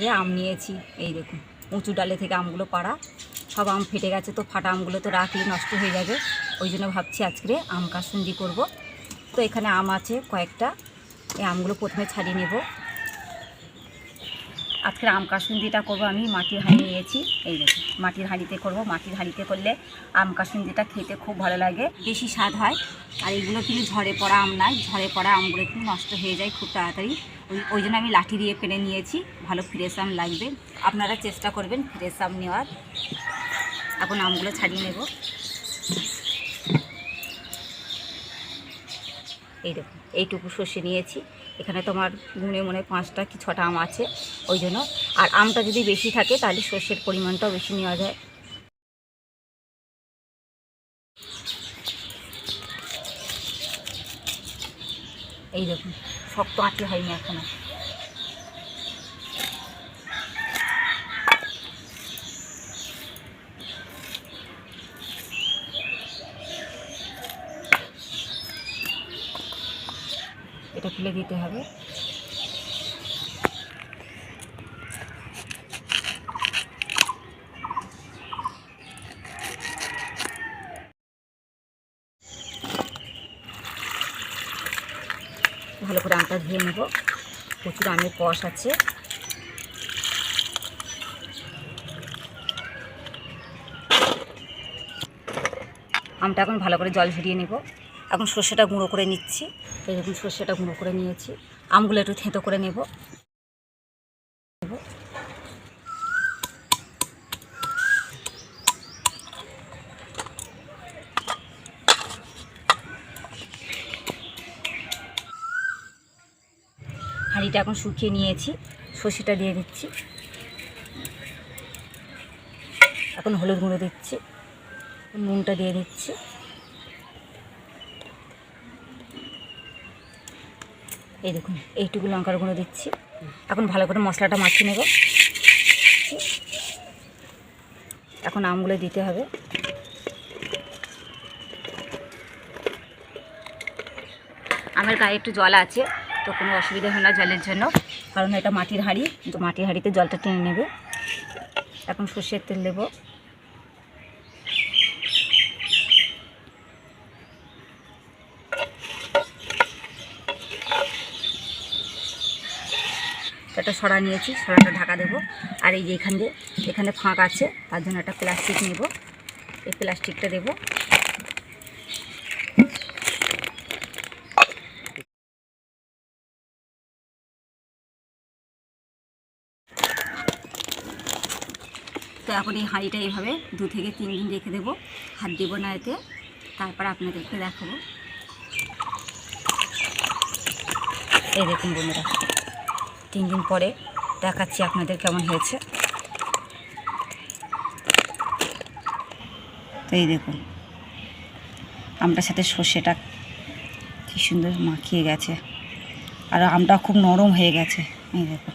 আজকে আম নিয়েছি। এই দেখুন, উঁচু ডালে থেকে আমগুলো পাড়া। সব আম ফেটে গেছে তো, ফাটা আমগুলো তো রাখলে নষ্ট হয়ে যাবে। ওই জন্য ভাবছি আজকে আম কাসুন্দি করব। তো এখানে আম আছে কয়েকটা। এই আমগুলো প্রথমে ছাড়িয়ে নেব। আজকের আম কাসুন্দিটা করব আমি, মাটির হাঁড়ি নিয়েছি। এই দেখুন মাটির হাঁড়িতে করব। মাটির হাঁড়িতে করলে আম কাসুন্দিটা খেতে খুব ভালো লাগে, বেশি স্বাদ হয়। আর এগুলো কিন্তু ঝড়ে পড়া আম নাই ঝড়ে পড়া আমগুলো কিন্তু নষ্ট হয়ে যায় খুব তাড়াতাড়ি। ওই ওই জন্য আমি লাঠি দিয়ে পেরে নিয়েছি, ভালো ফ্রেশ আম লাগবে। আপনারা চেষ্টা করবেন ফ্রেশ আম নেওয়ার। এখন আমগুলো ছাড়িয়ে নেব। এই দেখুন এইটুকু সর্ষে নিয়েছি। এখানে তোমার গুনে মনে পাঁচটা কি ছটা আম আছে, ওই জন্য। আর আমটা যদি বেশি থাকে, তাহলে সর্ষের পরিমাণটাও বেশি নেওয়া যায়। এই দেখুন, শক্ত আঁটি হয়নি এখনও। এটা ফেলে দিতে হবে। ভালো করে আমটা ধুয়ে নেব। প্রচুর আমের কষ আছে। আমটা এখন ভালো করে জল ঝরিয়ে নেব। এখন সর্ষেটা গুঁড়ো করে নিচ্ছি। এই দেখুন, সর্ষেটা গুঁড়ো করে নিয়েছি। আমগুলো একটু থেঁতো করে নেব। হাঁড়িটা এখন শুকিয়ে নিয়েছি। সর্ষেটা দিয়ে দিচ্ছি। এখন হলুদ গুঁড়ো দিচ্ছি। নুনটা দিয়ে দিচ্ছি। এই দেখুন, এইটুকু লঙ্কার গুঁড়ো দিচ্ছি। এখন ভালো করে মশলাটা মাখিয়ে নেব। এখন আমগুলো দিতে হবে। আমার গায়ে একটু জল আছে, তো কোনো অসুবিধা হয় না জলের জন্য। কারণ এটা মাটির হাঁড়ি মাটির হাঁড়িতে জলটা টেনে নেবে। এখন সর্ষের তেল দেবো। একটা সরা নিয়েছি, সরাটা ঢাকা দেবো। আর এই যে এখান দিয়ে, এখানে ফাঁক আছে, তার জন্য একটা প্লাস্টিক নেব। এই প্লাস্টিকটা দেবো। তো এখন এই হাঁড়িটা এইভাবে দু থেকে তিন দিন রেখে দেবো। হাত দেবো না এতে, তারপর আপনাদেরকে দেখাবো। এই দেখুন বন্ধুরা। তিন দিন পরে দেখাচ্ছি আপনাদের কেমন হয়েছে। তো এই দেখুন, আমটার সাথে সর্ষেটা কী সুন্দর মাখিয়ে গেছে। আর আমটা খুব নরম হয়ে গেছে, এই দেখুন।